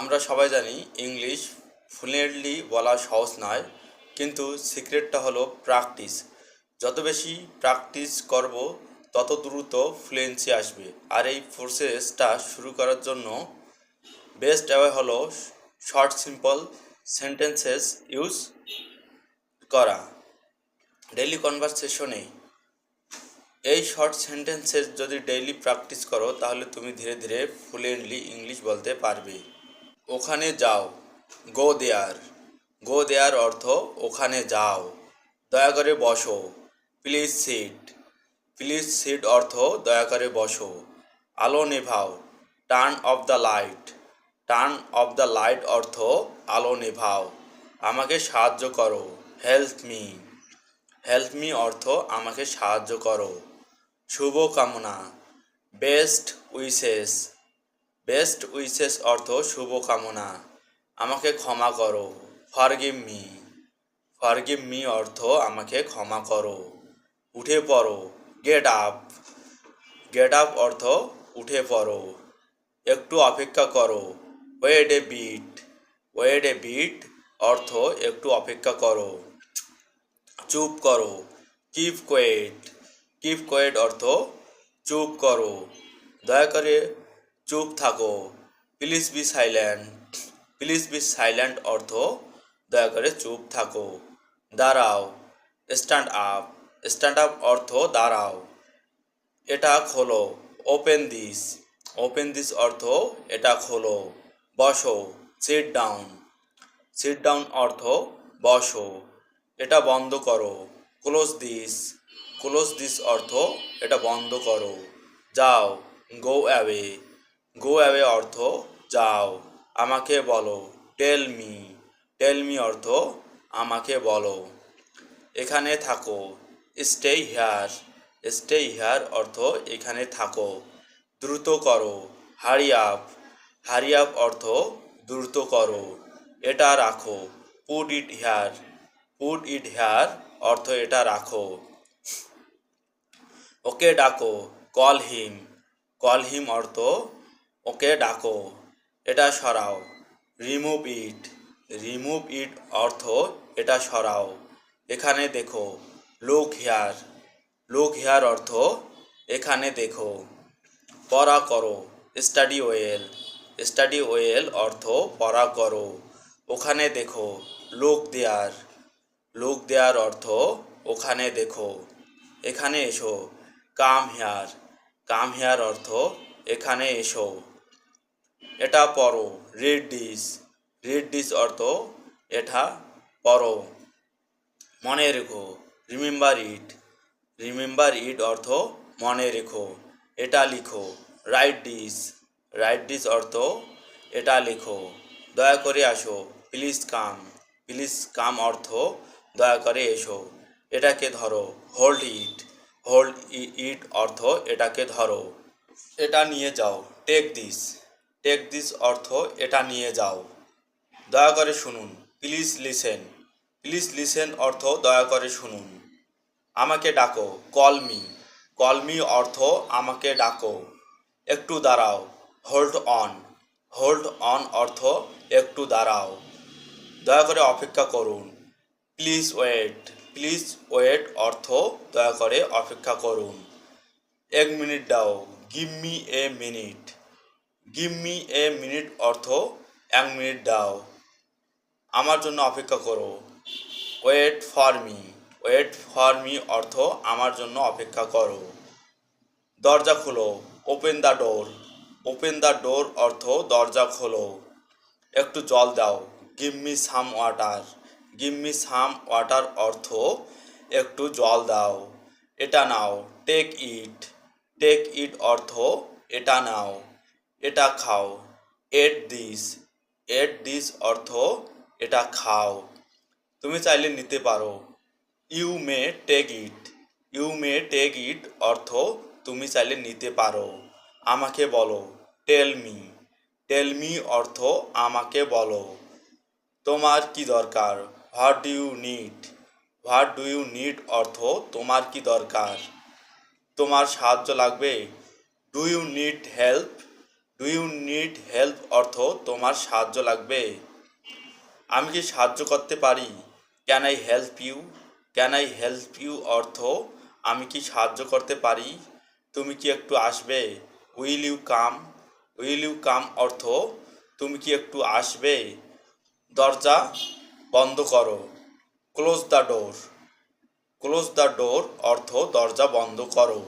আমরা সবাই জানি ইংলিশ ফ্লুয়েন্টলি বলা সহজ নয়, কিন্তু সিক্রেটটা হলো প্র্যাকটিস যত বেশি প্র্যাকটিস করব, তত দ্রুত ফ্লুয়েন্সি আসবে। আর এই প্রসেসটা শুরু করার জন্য বেস্ট ওয়ে হলো শর্ট সিম্পল সেন্টেন্সেস ইউজ করা। ডেইলি কনভারসেশনে এই শর্ট সেন্টেন্সেস যদি ডেইলি প্র্যাকটিস করো, তাহলে তুমি ধীরে ধীরে ফ্লুয়েন্টলি ইংলিশ বলতে পারবে। ওখানে যাও। গো দেয়ার। গো দেয়ার অর্থ ওখানে যাও। দয়া করে বসো। Please sit. প্লিজ সিট অর্থ দয়া করে বসো। আলো নেভাও। Turn off the light. Turn off the light অর্থ আলো নেভাও। আমাকে সাহায্য করো। Help me. হেল্প মি অর্থ আমাকে সাহায্য করো। শুভ কামনা। Best wishes. বেস্ট উইসেস অর্থ শুভ কামনা আমাকে ক্ষমা করো। Forgive me. ফরগিভ মি অর্থ আমাকে ক্ষমা করো। উঠে পড়ো। Get up. গেট আপ অর্থ উঠে পড়ো। একটু অপেক্ষা করো। ওয়েড এ বিট। ওয়েড এ বিট অর্থ একটু অপেক্ষা করো। চুপ করো। Keep coed. কিপ কোয়েট অর্থ চুপ করো। দয়া করে চুপ থাকো। Please be silent please be silent অর্থ দয়া করে চুপ থাকো। দাঁড়াও। স্ট্যান্ড আপ স্ট্যান্ড আপ অর্থ দাঁড়াও। এটা খোলো। ওপেন দিস ওপেন দিস অর্থ এটা খোলো। বসো। সিট ডাউন সিট ডাউন অর্থ বসো। এটা বন্ধ করো। ক্লোজ দিস ক্লোজ দিস অর্থ এটা বন্ধ করো। যাও। গো অ্যাওয়ে গো অ্যাওয়ে অর্থ, যাও, আমাকে বলো টেল মি টেল মি অর্থ, আমাকে বলো। এখানে থাকো স্টে হিয়ার স্টে হিয়ার অর্থ এখানে থাকো, দ্রুত করো হারি আপ হারি আপ অর্থ দ্রুত করো, এটা রাখো put it here put it here অর্থ এটা রাখো। ওকে, ডাকো কল হিম কল হিম অর্থ ওকে ডাকো। এটা সরাও। রিমুভ ইট। রিমুভ ইট অর্থ এটা সরাও। এখানে দেখো লুক হেয়ার লুক হেয়ার অর্থ এখানে দেখো। পড়া করো। স্টাডি ওয়েল স্টাডি ওয়েল অর্থ পড়া করো। ওখানে দেখো লোক দেয়ার লোক দেয়ার অর্থ ওখানে দেখো। এখানে এসো। কাম হেয়ার কাম হেয়ার অর্থ এখানে এসো। এটা পড়ো রেড ডিস রেড ডিস অর্থ এটা পড়ো মনে রেখো, রিমেম্বার ইট রিমেম্বার ইট অর্থ মনে রেখো, এটা লিখো। রাইট ডিস রাইট ডিস অর্থ এটা লেখো। দয়া করে আসো, প্লিজ কাম প্লিজ কাম অর্থ দয়া করে এসো। এটাকে ধরো, হোল্ড ইট হোল্ড ইট অর্থ এটাকে ধরো। এটা নিয়ে যাও, টেক দিস। টেক দিস অর্থ এটা নিয়ে যাও। দয়া করে শুনুন প্লিজ লিসেন প্লিজ লিসেন অর্থ দয়া করে শুনুন। আমাকে ডাকো কল মি কল মি অর্থ আমাকে ডাকো। একটু দাঁড়াও হোল্ড অন হোল্ড অন অর্থ একটু দাঁড়াও। দয়া করে অপেক্ষা করুন। প্লিজ ওয়েট প্লিজ ওয়েট অর্থ দয়া করে অপেক্ষা করুন। এক মিনিট দাও give me a minute give me a minute অর্থ, এক মিনিট দাও। আমার জন্য অপেক্ষা করো। Wait for me wait for me অর্থ, আমার জন্য অপেক্ষা করো। দরজা খোলো। Open the door open the door অর্থ, দরজা খোলো। একটু জল দাও। Give me some water give me some water অর্থ, একটু জল দাও। এটা নাও। টেক ইট টেক ইট অর্থ, এটা নাও। এটা খাও। At this. এট দিস অর্থ এটা খাও। তুমি চাইলে নিতে পারো। You may take it. You may take it অর্থ তুমি চাইলে নিতে পারো। আমাকে বলো। Tell me. টেল মি অর্থ আমাকে বলো। তোমার কি দরকার? What do you need? What do you need অর্থ তোমার কি দরকার? তোমার সাহায্য লাগবে? Do you need help? Do you need help অর্থ, তোমার সাহায্য লাগবে। আমি কি সাহায্য করতে পারি? Can I help you can I help you অর্থ, আমি কি সাহায্য করতে পারি? তুমি কি একটু আসবে? Will you come will you come অর্থ, তুমি কি একটু আসবে? দরজা বন্ধ করো। Close the door close the door অর্থ, দরজা বন্ধ করো।